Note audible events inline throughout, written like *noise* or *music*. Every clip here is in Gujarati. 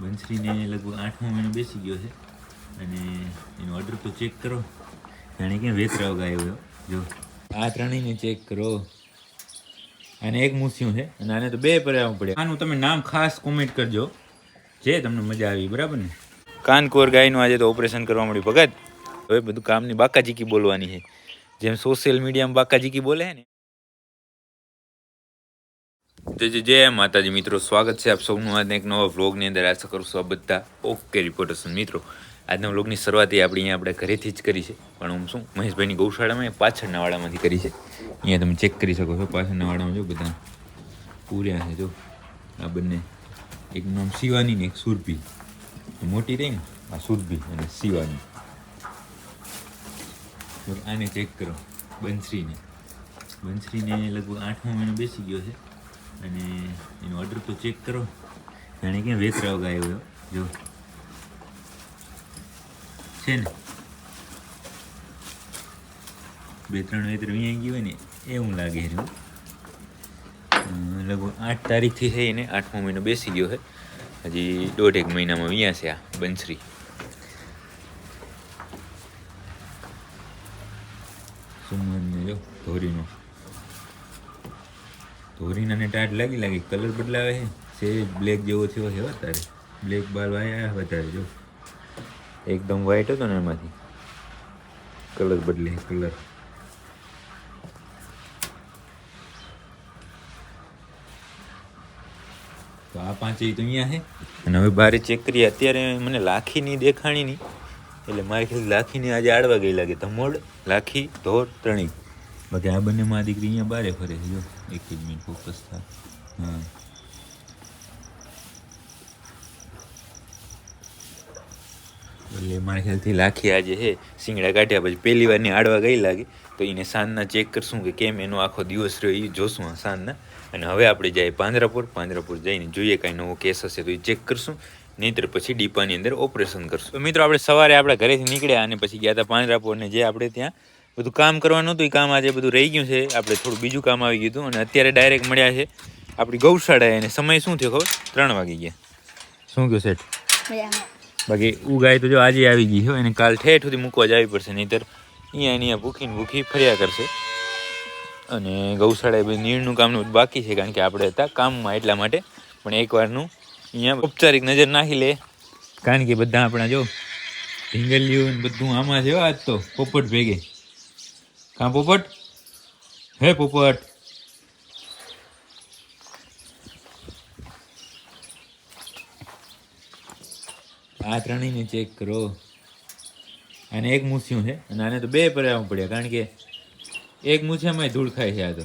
બંસરીને લગભગ આઠમો મહિનો બેસી ગયો છે. અને એનો ઓર્ડર તો ચેક કરો. જાણે ક્યાં વેતરાવ ગાયો જો. આ ત્રણેયને ચેક કરો. અને એક મૂસ્યું છે અને આને તો બે પરાવવું પડે આનું તમે નામ ખાસ કોમેન્ટ કરજો. જે તમને મજા આવી, બરાબર ને? કાનકોર ગાયનું આજે તો ઓપરેશન કરવા મળ્યું. ભગત, હવે બધું કામની બાકાજીકી બોલવાની છે. જેમ સોશિયલ મીડિયામાં બાકાજીકી બોલે ને તો જે જય, માતાજી મિત્રો, સ્વાગત છે આપ સૌનું આજના એક નવા વ્લોગની અંદર. આશા કરું છું આ બધા ઓકે રિપોર્ટર્સ મિત્રો, આજના વ્લોગની શરૂઆત આપણે અહીંયા આપણે ઘરેથી જ કરી છે. પણ હું શું, મહેશભાઈની ગૌશાળામાં પાછળના વાડામાંથી કરી છે. અહીંયા તમે ચેક કરી શકો છો, પાછળના વાડામાં જો બધા પૂર્યા છે. જો, આ બંને, એક નામ શિવાની ને એક સુરભી. મોટી રહી ને, આ સુરભી અને શિવાની. આને ચેક કરો બંશ્રીને બંશ્રીને લગભગ આઠમો મહિનો બેસી ગયો છે. અને એનો ઓર્ડર તો ચેક કરો. જાણે ક્યાં વેતરાવ ગાયો જો. છે ને? બે ત્રણ વેતર અહીંયા ગયું હોય ને, એવું લાગે છે. લગભગ આઠ તારીખથી થઈને આઠમો મહિનો બેસી ગયો છે. હજી દોઢ એક મહિનામાં અહીંયા છે આ બંસરી. સુમનને જો, ધોરીનો ધોરીનાને ટાટ લાગી લાગી કલર બદલાવે છે. છે બ્લેક જેવો થયો છે અત્યારે. બ્લેક બાલ આવ્યા વધારે, જો. એકદમ વ્હાઈટ હતો ને એમાંથી. કલર બદલે કલર તો આ પાંચે તો અહીંયા છે. અને હવે બારે ચેક કરીએ. અત્યારે મને લાખીની દેખાણી નહીં એટલે મારી ખ્યાલ લાખીની આજે આડવા ગઈ લાગે. ધમોડ, લાખી, ધોર, ત્રણેય. બાકી આ બંને માં દીકરી અહીંયા બારે ફરે છે, જો. એક જ મિનિટ ફોકસ થાય હા એટલે મારા ખ્યાલથી લાખી આજે હે સિંગડા કાઢ્યા પછી પહેલી વારની આડવા ગઈ લાગે. તો એને સાંજના ચેક કરશું કે કેમ એનો આખો દિવસ રહ્યો એ જોશું સાંજના. અને હવે આપણે જઈએ પાંજરાપુર. પાંજરાપુર જઈને જોઈએ કાંઈ નવો કેસ હશે તો એ ચેક કરશું. નહીંતર પછી ડીપાની અંદર ઓપરેશન કરશું. મિત્રો, આપણે સવારે આપણા ઘરેથી નીકળ્યા અને પછી ગયા હતા પાંજરાપુર ને જે આપણે ત્યાં બધું કામ કરવાનું હતું એ કામ આજે બધું રહી ગયું છે. આપણે થોડું બીજું કામ આવી ગયું હતું અને અત્યારે ડાયરેક્ટ મળ્યા છે આપણી ગૌશાળાએ. અને સમય શું થયો ખબર? ત્રણ વાગી ગયા. શું કહ્યું શેઠ? બાકી ઉગાય તો જો આજે આવી ગઈ હોય અને કાલ ઠેઠ સુધી મૂકવા જ આવી પડશે નહીંતર અહીંયા અહીંયા ભૂખીને ભૂખી ફર્યા કરશે. અને ગૌશાળાએ બધું નીરનું કામનું બાકી છે કારણ કે આપણે હતા કામમાં એટલા માટે. પણ એકવારનું અહીંયા ઔપચારિક નજર નાખી લે. કારણ કે બધા આપણા જો ઢીંગલીઓ બધું આમાં છે આજ તો પોપટ ભેગે. કાં પોપટ? હે પોપટ? આ ત્રણેયને ચેક કરો. અને એક મૂછ્યું છે અને આને તો બે પર્યાવરણ પડ્યા, કારણ કે એક મૂછામાં ધૂળ ખાય છે આ તો.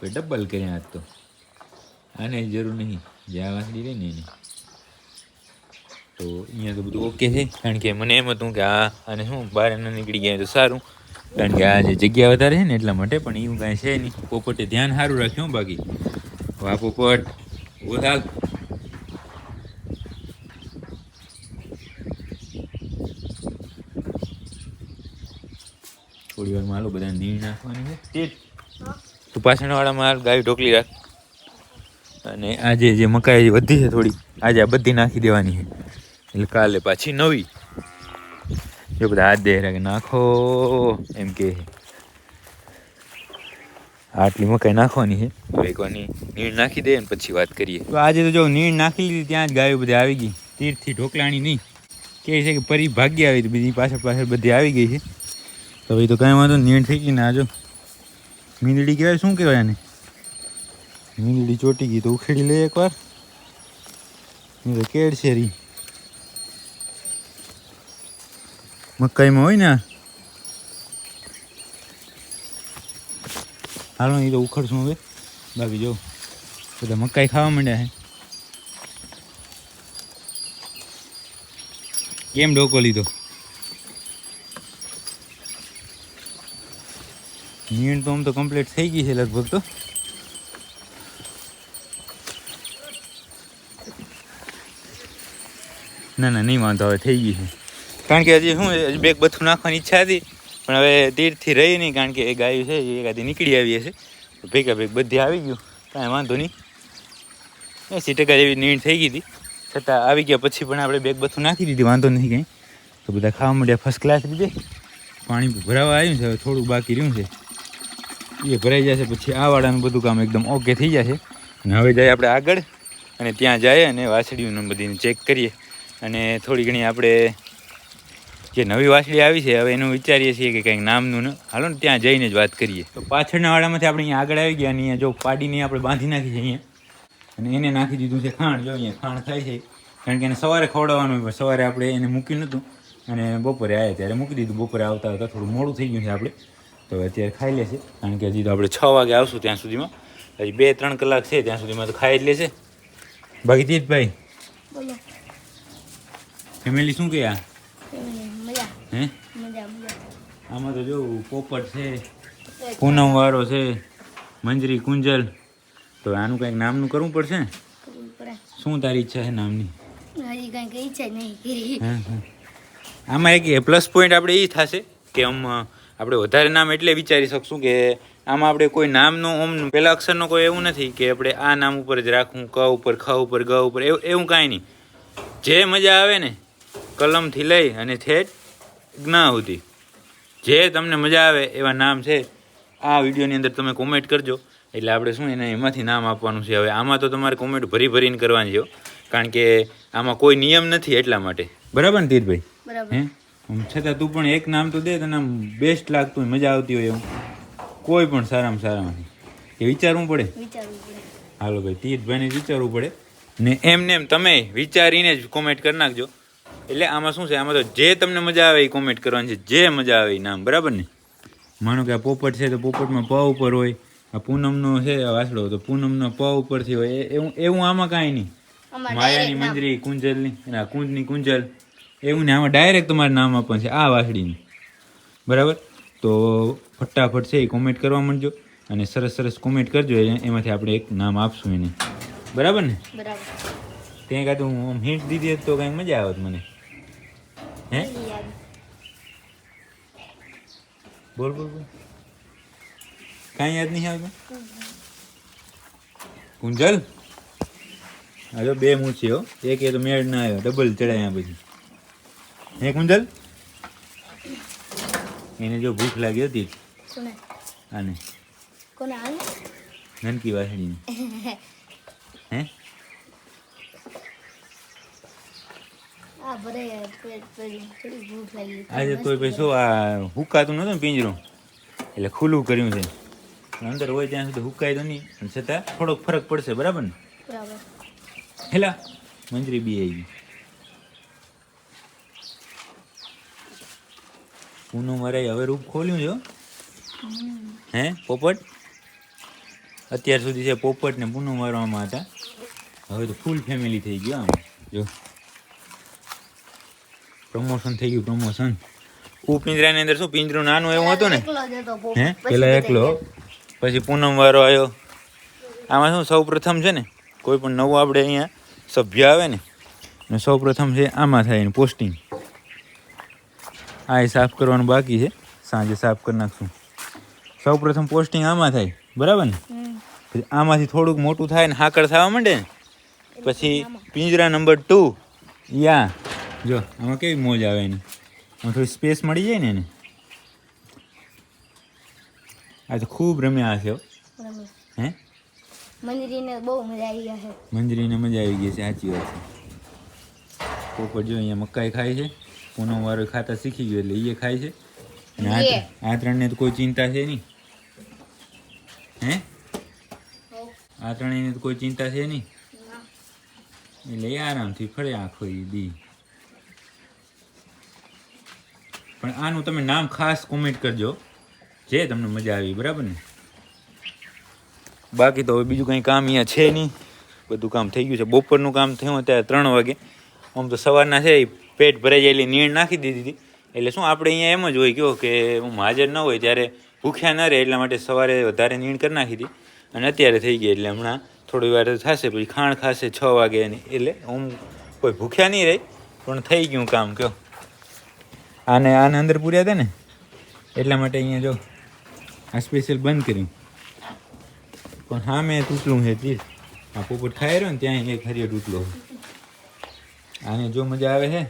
કોઈ ડબલ કર્યા આજ તો. આને જરૂર નહીં. જે આ વાસળી રહી ને એને. તો અહીંયા તો બધું ઓકે છે, કારણ કે મને એમ હતું કે આ અને શું, બહાર ના નીકળી ગયા તો સારું. કારણ કે આ જે જગ્યા વધારે છે ને એટલા માટે પણ એવું કાંઈ છે નહીં. પોપટે ધ્યાન સારું રાખ્યું બાકી. વાહ પોપટ ઓલા થોડી વાર માલો બધા નીર નાખવાની છે. તું પાછળવાળા માલ ગાય ઢોકલી રાખ. અને આજે જે મકાઈ વધી છે થોડી આજે આ બધી નાખી દેવાની છે. એટલે કાલે પાછી નવી. જો બધા હાથ દે કે નાખો એમ કે આટલી મકાઈ નાખવાની છે એકવાની નીણ નાખી દે ને પછી વાત કરીએ તો આજે તો જો નીણ નાખી લીધી ત્યાં જ ગાયો બધી આવી ગઈ તીરથી ઢોકલાણી નહીં કહે છે કે પરી ભાગ્ય આવી હતી બીજી પાછળ પાછળ બધી આવી ગઈ છે તો ભાઈ તો કાંઈ વાંધો નીણ થઈ ગઈ ને આજો મીંદડી કહેવાય શું કહેવાય આને મીંદડી ચોટી ગઈ તો ઉખેડી લે એકવાર કેળ છે રી મકાઈમાં હોય ને. હાલો એ તો ઉખડશું હવે. બાકી જો, બધા મકાઈ ખાવા માંડ્યા છે. કેમ ડોકો લીધો? નીણ તો આમ તો કમ્પ્લીટ થઈ ગઈ છે લગભગ તો. ના ના, નહીં વાંધો, હવે થઈ ગઈ છે. કારણ કે હજી શું હજી બેગ બધું નાખવાની ઈચ્છા હતી, પણ હવે તીરથી રહી નહીં, કારણ કે એ ગાયું છે, એ એકાદી નીકળી આવી હશે. ભેગા ભેગ બધી આવી ગયું, કાંઈ વાંધો નહીં. એંસી ટકા જેવી નીણ થઈ ગઈ હતી. છતાં આવી ગયા પછી પણ આપણે બેગ બધું નાખી દીધી, વાંધો નહીં કંઈ. તો બધા ખાવા માંડ્યા ફર્સ્ટ ક્લાસ રીતે પાણી ભરાવા આવ્યું છે, હવે થોડું બાકી રહ્યું છે. એ ભરાઈ જશે, પછી આ વાળાનું બધું કામ એકદમ ઓકે થઈ જશે. અને હવે જઈએ આપણે આગળ, અને ત્યાં જઈએ અને વાસળીઓને બધીને ચેક કરીએ. અને થોડી ઘણી આપણે જે નવી વાસળી આવી છે હવે એનું વિચારીએ છીએ કે કંઈક નામનું ને હાલો ને ત્યાં જઈને જ વાત કરીએ. તો પાછળના વાડામાંથી આપણે અહીંયા આગળ આવી ગયા અને અહીંયા જો પાડીને આપણે બાંધી નાખી છે અહીંયા. અને એને નાખી દીધું છે ખાણ. જો અહીંયા ખાણ થાય છે. કારણ કે એને સવારે ખવડાવવાનું હોય પણ સવારે આપણે એને મૂક્યું નહોતું. અને બપોરે આવ્યા ત્યારે મૂકી દીધું. બપોરે આવતા આવતા થોડું મોડું થઈ ગયું છે આપણે. તો અત્યારે ખાઈ લેશે કારણ કે હજી તો આપણે છ વાગે આવશું ત્યાં સુધીમાં. હજી બે ત્રણ કલાક છે ત્યાં સુધીમાં તો ખાઈ જ લેશે બાકી જીતભાઈ બોલો. ફેમિલી શું કહે આ એમ મજા હે મજા મજા આમાં તો જો પોપટ છે પૂનમ વાળો છે મંજરી કુંજલ. તો આનું કંઈક નામનું કરવું પડશે? ને શું તારી ઈચ્છા છે નામની? હજી કાંઈ ઈચ્છા નહીં. આમાં એક પ્લસ પોઈન્ટ આપણે એ થશે કે આમ આપણે વધારે નામ એટલે વિચારી શકશું કે આમાં આપણે કોઈ નામનું ઓમ પહેલા અક્ષરનો કોઈ એવું નથી કે આપણે આ નામ ઉપર જ રાખવું ક ઉપર ખ ઉપર ગ ઉપર એવું એવું કાંઈ નહીં. જે મજા આવે ને કલમથી લઈ અને ઠેઠ જ્ઞા સુધી. જે તમને મજા આવે એવા નામ છે આ વિડીયોની અંદર તમે કોમેન્ટ કરજો. એટલે આપણે શું એને એમાંથી નામ આપવાનું છે? હવે આમાં તો તમારે કોમેન્ટ ભરી ભરીને કરવાની છે કારણ કે આમાં કોઈ નિયમ નથી એટલા માટે. બરાબર ને તીરભાઈ બરાબર. હે? છતાં તું પણ એક નામ તો દે તને આમ બેસ્ટ લાગતું હોય મજા આવતી હોય એવું કોઈ પણ સારામાં સારામાંથી એ વિચારવું પડે. વિચારવું પડે. હાલો ભાઈ તીર્થભાઈને જ વિચારવું પડે. ને એમને એમ તમે વિચારીને જ કોમેન્ટ કરી નાખજો. એટલે આમાં શું છે? આમાં તો જે તમને મજા આવે એ કોમેન્ટ કરવાની છે. જે મજા આવે એ નામ બરાબર ને? માનો કે આ પોપટ છે તો પોપટમાં પ ઉપર હોય આ પૂનમનો છે વાસડો તો પૂનમનો પ ઉપરથી હોય. એ- એવું એવું આમાં કાંઈ નહીં. માયાની મંજરી કુંજલની અને આ કુંજની કુંજલ એવું ને આમાં ડાયરેક્ટ તમારે નામ આપવાનું છે આ વાસળીનું બરાબર? તો ફટાફટ છે એ કોમેન્ટ કરવા માંડજો અને સરસ સરસ કોમેન્ટ કરજો એમાંથી આપણે એક નામ આપશું એને. બરાબર ને? બરાબર. ત્યાં કાંઈ હું હિન્ટ દીધી હોત તો કંઈક મજા આવત મને. હે? બોલ બોલ બોલ. કાંઈ યાદ નહીં આવતું કુંજલ? હજો બે મૂછી હો. એક એ તો મેળ ના આવ્યો ડબલ ચડાયા પછી. હે કુંજલ? એને જો ભૂખ લાગી હતી. આને. નનકી વાસળીને *laughs* હે આ ભરે પેટ પેલી થોડી ભૂખ લાગી આજે કોઈ પછી શું આ હુકાતું નહોતું ને પિંજરું? એટલે ખુલ્લું કર્યું છે. અંદર હોય ત્યાં સુધી હુકાય તો નહીં. છતાં થોડોક ફરક પડશે બરાબર ને? હેલા મંજરી બી આવી. પૂનમ મારે હવે રૂપ ખોલ્યું છે હે. પોપટ? અત્યાર સુધી છે પોપટ ને પૂનમ મારવામાં હતા હવે તો ફૂલ ફેમિલી થઈ ગયો આમ. જો. પ્રમોશન થઈ ગયું પ્રમોશન ઉ પિંજરાની અંદર શું પિંજરું નાનું એવું હતું ને. હે? પછી પેલા એકલો. પછી પૂનમ વાળો આવ્યો આમાં શું સૌ પ્રથમ છે ને? કોઈ પણ નવું આપણે અહીંયા સભ્ય આવે ને અને સૌ પ્રથમ છે આમાં થાય એનું પોસ્ટિંગ આ એ સાફ કરવાનું બાકી છે. સાંજે સાફ કરી નાખશું. સૌ પ્રથમ પોસ્ટિંગ આમાં થાય બરાબર ને? પછી આમાંથી થોડુંક મોટું થાય ને હાકડ થવા માંડે ને? પછી પિંજરા નંબર ટુ યા. જો આમાં કેવી મોજ આવે એની? આમાં થોડી સ્પેસ મળી જાય ને એને? આ તો ખૂબ રમ્યા હશે હો. હે? મંજરીને બહુ મજા આવી ગયા છે. મંજરીને મજા આવી ગઈ છે સાચી વાત છે. પોપર જો અહીંયા મકાઈ ખાય છે પૂનમ વાળો ખાતા શીખી ગયો એટલે એ ખાય છે. અને આ ત્રણને તો કોઈ ચિંતા છે નહીં. હે? આ ત્રણેયની તો કોઈ ચિંતા છે નહીં? એટલે આરામથી ફરે આખો એ દી પણ આનું તમે નામ ખાસ કોમેન્ટ કરજો. જે તમને મજા આવી, બરાબર ને? બાકી તો હવે બીજું કંઈ કામ અહીંયા છે નહીં. બધું કામ થઈ ગયું છે. બપોરનું કામ થયું અત્યારે ત્રણ વાગે. આમ તો સવારના છે પેટ ભરાઈ જાય એટલે નીણ નાખી દીધી હતી. એટલે શું આપણે અહીંયા એમ જ હોય કહો કે હું હાજર ન હોય ત્યારે ભૂખ્યા ન રહે એટલા માટે સવારે વધારે નીણ કરી નાખી હતી. અને અત્યારે થઈ ગઈ એટલે હમણાં થોડી વાર થશે, પછી ખાણ ખાશે છ વાગે એટલે હું કોઈ ભૂખ્યા નહીં રહી, પણ થઈ ગયું કામ, કયો. આને આને અંદર પૂર્યા હતા ને? એટલા માટે અહીંયા જો આ સ્પેશિયલ બંધ કર્યું. પણ હા, મેં તૂટલું છે તીર. આ પોપટ ખાઈ રહ્યો ને ત્યાં એક હરિયો તૂટલો આને જો મજા આવે છે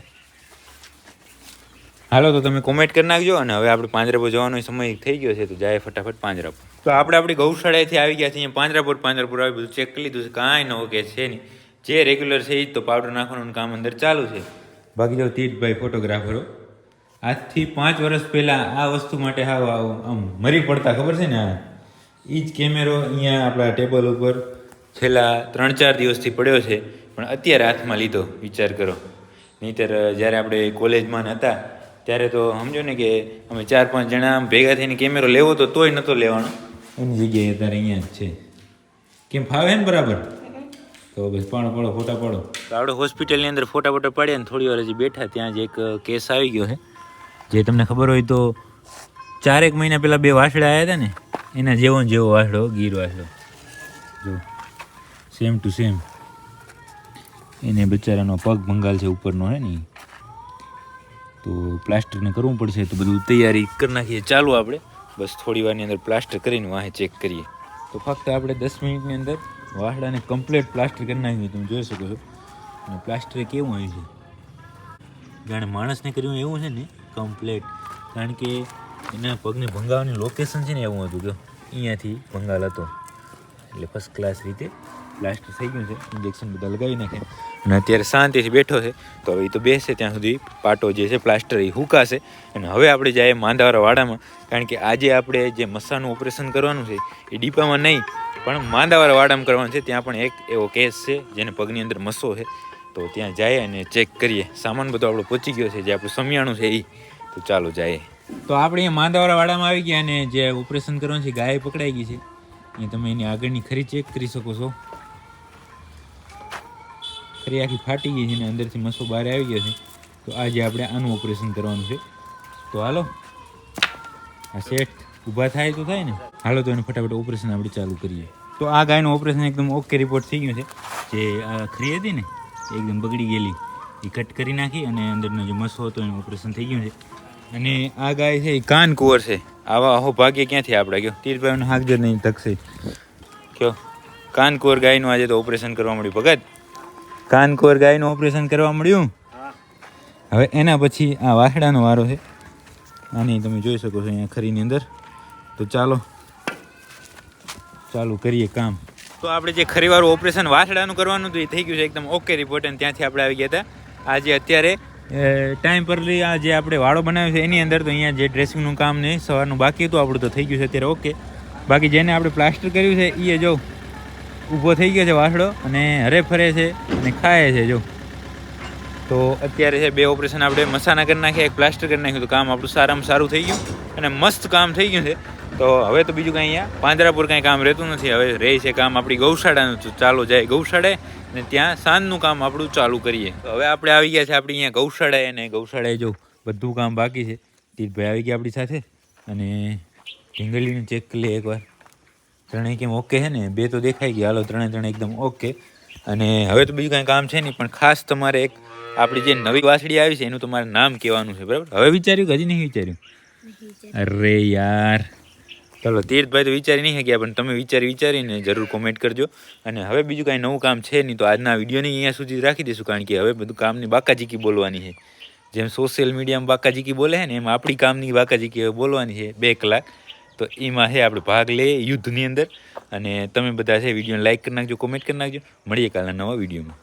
હાલો, તો તમે કોમેન્ટ કરી નાખજો અને હવે આપણે પાંજરાપોર જવાનો સમય થઈ ગયો છે, તો જાય ફટાફટ પાંજરાપોર તો આપણે આપણી ગૌશાળાએથી આવી ગયા છે અહીંયા પાંજરાપોર પાંજરાપુર આવી બધું ચેક કરી લીધું છે, કાંઈ નવો કે છે નહીં. જે રેગ્યુલર છે એ જ તો પાવડર નાખવાનું કામ અંદર ચાલુ છે. બાકી જો તીર્થભાઈ ફોટોગ્રાફરો આજથી પાંચ વર્ષ પહેલાં આ વસ્તુ માટે હાવ આમ મરી પડતા ખબર છે ને એ જ કેમેરો અહીંયા આપણા ટેબલ ઉપર છેલ્લા ત્રણ ચાર દિવસથી પડ્યો છે, પણ અત્યારે હાથમાં લીધો, વિચાર કરો. નહીંતર જ્યારે આપણે કોલેજમાં હતા, ત્યારે તો સમજો ને કે અમે ચાર પાંચ જણા આમ ભેગા થઈને કેમેરો લેવો તો તોય નહોતો લેવાનો. એની જગ્યાએ અત્યારે અહીંયા જ છે. કેમ ફાવે ને બરાબર? તો બસ પાડો પાડો, ફોટા પાડો. આપણે હોસ્પિટલની અંદર ફોટા ફોટા પાડ્યા ને થોડી વાર હજી બેઠા, ત્યાં જ એક કેસ આવી ગયો છે. જે તમને ખબર હોય તો ચારેક મહિના પહેલાં બે વાસડા આવ્યા હતા ને, એના જેવો જેવો વાસડો ગીર વાસડો જો સેમ ટુ સેમ એને બિચારાનો પગ ભંગાલ છે ઉપરનો, હે ને તો પ્લાસ્ટરને કરવું પડશે, તો બધું તૈયારી કરી નાખીએ. ચાલુ આપણે, બસ થોડી વારની અંદર પ્લાસ્ટર કરીને વાહે ચેક કરીએ. તો ફક્ત આપણે દસ મિનિટની અંદર વાસડાને કમ્પ્લીટ પ્લાસ્ટર કરી નાખ્યું, તમે જોઈ શકો છો. અને પ્લાસ્ટર કેવું આવ્યું છે? જાણે માણસને કર્યું એવું છે ને કમ્પ્લેટ કારણ કે એના પગને ભંગાવાની લોકેશન છે ને એવું હતું કે અહીંયાથી ભંગાલ હતો. એટલે ફર્સ્ટ ક્લાસ રીતે પ્લાસ્ટર થઈ ગયું છે. ઇન્જેક્શન બધા લગાવી નાખે. અને અત્યારે શાંતિથી બેઠો છે. તો હવે એ તો બેસે ત્યાં સુધી પાટો જે છે પ્લાસ્ટર એ હુકાશે. અને હવે આપણે જઈએ માંદાવાળા વાડામાં. કારણ કે આજે આપણે જે મસાનું ઓપરેશન કરવાનું છે, એ ડીપામાં નહીં, પણ માંદાવાળા વાડામાં કરવાનું છે. ત્યાં પણ એક એવો કેસ છે, જેને પગની અંદર મસો છે. તો ત્યાં જઈએ અને ચેક કરીએ. સામાન બધો આપણો પહોંચી ગયો છે, જે આપણું સમિયાણું છે એ તો ચાલો જઈએ તો આપણે અહીંયા માંદાવાળા વાડામાં આવી ગયા અને જે ઓપરેશન કરવાનું છે, ગાય પકડાઈ ગઈ છે. એ તમે એની આગળની ખરી ચેક કરી શકો છો. ખરી આખી ફાટી ગઈ છે અને અંદરથી મસો બહાર આવી ગયો છે. તો આજે આપણે આનું ઓપરેશન કરવાનું છે. તો હાલો. આ સેટ ઊભા થાય તો થાય ને. હાલો તો એને ફટાફટ ઓપરેશન આપણે ચાલુ કરીએ. તો આ ગાયનું ઓપરેશન એકદમ ઓકે રિપોર્ટ થઈ ગયું છે. જે આ ખરી હતી ને? એકદમ બગડી ગયેલી. એ કટ કરી નાખી અને અંદરનો જે મસો હતો એનું ઓપરેશન થઈ ગયું છે. અને આ ગાય છે, એ કાન કુંવર છે. આવા અહો ભાગ્ય ક્યાંથી આપણે? ગયો. તીરભાઈનો જ નહીં તકશે કયો કાનકુંવર ગાયનું આજે તો ઓપરેશન કરવા મળ્યું. ભગત કાનકુંવર ગાયનું ઓપરેશન કરવા મળ્યું? હવે એના પછી આ વાસડાનો વારો છે. આની તમે જોઈ શકો છો અહીંયા ખરીની અંદર. તો ચાલો, ચાલુ કરીએ કામ. તો આપણે જે ખરીવાળું ઓપરેશન વાસડાનું કરવાનું હતું, એ થઈ ગયું છે એકદમ ઓકે રિપોર્ટ અને ત્યાંથી આપણે આવી ગયા હતા. આજે અત્યારે ટાઈમ પર લઈ આ જે આપણે વાળો બનાવ્યો છે, એની અંદર તો અહીંયા જે ડ્રેસિંગનું કામ ને સવારનું બાકી હતું, આપણું તો થઈ ગયું છે અત્યારે ઓકે બાકી જેને આપણે પ્લાસ્ટર કર્યું છે એ જો ઊભો થઈ ગયો છે વાસડો અને હરે ફરે છે અને ખાય છે જો. તો અત્યારે છે, બે ઓપરેશન આપણે મસાના કરી નાખ્યા, એક પ્લાસ્ટર કરી નાખ્યું, તો કામ આપણું સારામાં સારું થઈ ગયું. અને મસ્ત કામ થઈ ગયું છે. તો હવે તો બીજું કાંઈ અહીંયા? પાંજરાપુર કાંઈ કામ રહેતું નથી. હવે રહે છે કામ આપણી ગૌશાળાનું ચાલુ જાય ગૌશાળે ને ત્યાં સાંજનું કામ આપણું ચાલુ કરીએ. તો હવે આપણે આવી ગયા છે આપણી અહીંયા ગૌશાળાએ અને ગૌશાળાએ જો બધું કામ બાકી છે. તીર્થભાઈ આવી ગયા આપણી સાથે અને ઢીંગલીને ચેક કરી લઈએ એકવાર. ત્રણેય કેમ ઓકે છે ને? બે તો દેખાઈ ગયા. હાલો ત્રણે ત્રણે એકદમ ઓકે. અને હવે તો બીજું કાંઈ કામ છે નહીં પણ ખાસ તમારે એક આપણી જે નવી વાસળી આવી છે એનું તમારે નામ કહેવાનું છે બરાબર? હવે વિચાર્યું કે હજી નહીં વિચાર્યું. અરે યાર. ચાલો તીર્થભાઈ તો વિચારી નહીં શક્યા, પણ તમે વિચારી વિચારીને જરૂર કોમેન્ટ કરજો. અને હવે બીજું કાંઈ નવું કામ છે નહીં, તો આજના વિડીયોની અહીંયા સુધી રાખી દઈશું, કારણ કે હવે બધું કામની બાકાજીકી બોલવાની છે. જેમ સોશિયલ મીડિયામાં બાકાજીકી બોલે છે ને, એમ આપણી કામની બાકાજીકી હવે બોલવાની છે, બે કલાક. તો એમાં છે, આપણે ભાગ લઈએ યુદ્ધની અંદર. અને તમે બધા છે વિડીયોને લાઇક કરી નાખજો કોમેન્ટ કરી નાખજો. મળીએ કાલના નવા વિડીયોમાં